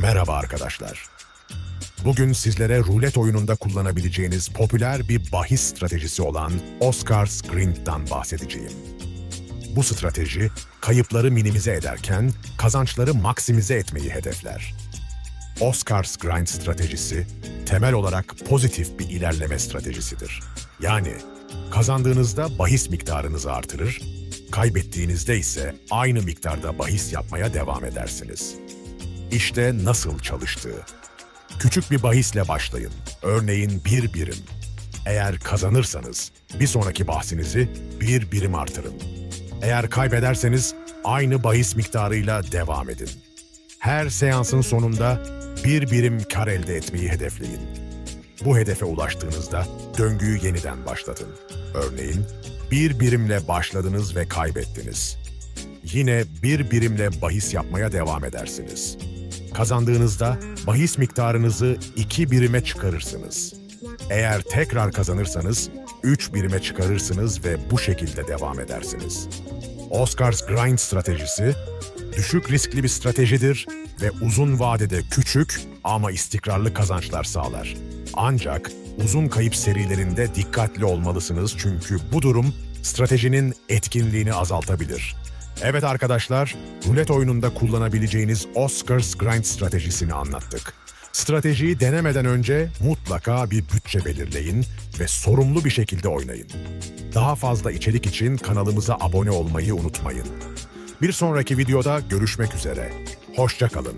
Merhaba arkadaşlar. Bugün sizlere rulet oyununda kullanabileceğiniz popüler bir bahis stratejisi olan Oscar's Grind'dan bahsedeceğim. Bu strateji, kayıpları minimize ederken kazançları maksimize etmeyi hedefler. Oscar's Grind stratejisi, temel olarak pozitif bir ilerleme stratejisidir. Yani kazandığınızda bahis miktarınızı artırır, kaybettiğinizde ise aynı miktarda bahis yapmaya devam edersiniz. İşte nasıl çalıştığı. Küçük bir bahisle başlayın. Örneğin bir birim. Eğer kazanırsanız bir sonraki bahsinizi bir birim artırın. Eğer kaybederseniz aynı bahis miktarıyla devam edin. Her seansın sonunda bir birim kar elde etmeyi hedefleyin. Bu hedefe ulaştığınızda döngüyü yeniden başlatın. Örneğin bir birimle başladınız ve kaybettiniz. Yine bir birimle bahis yapmaya devam edersiniz. Kazandığınızda bahis miktarınızı iki birime çıkarırsınız. Eğer tekrar kazanırsanız üç birime çıkarırsınız ve bu şekilde devam edersiniz. Oscar's Grind stratejisi düşük riskli bir stratejidir ve uzun vadede küçük ama istikrarlı kazançlar sağlar. Ancak uzun kayıp serilerinde dikkatli olmalısınız çünkü bu durum stratejinin etkinliğini azaltabilir. Evet arkadaşlar, rulet oyununda kullanabileceğiniz Oscar's Grind stratejisini anlattık. Stratejiyi denemeden önce mutlaka bir bütçe belirleyin ve sorumlu bir şekilde oynayın. Daha fazla içerik için kanalımıza abone olmayı unutmayın. Bir sonraki videoda görüşmek üzere. Hoşça kalın.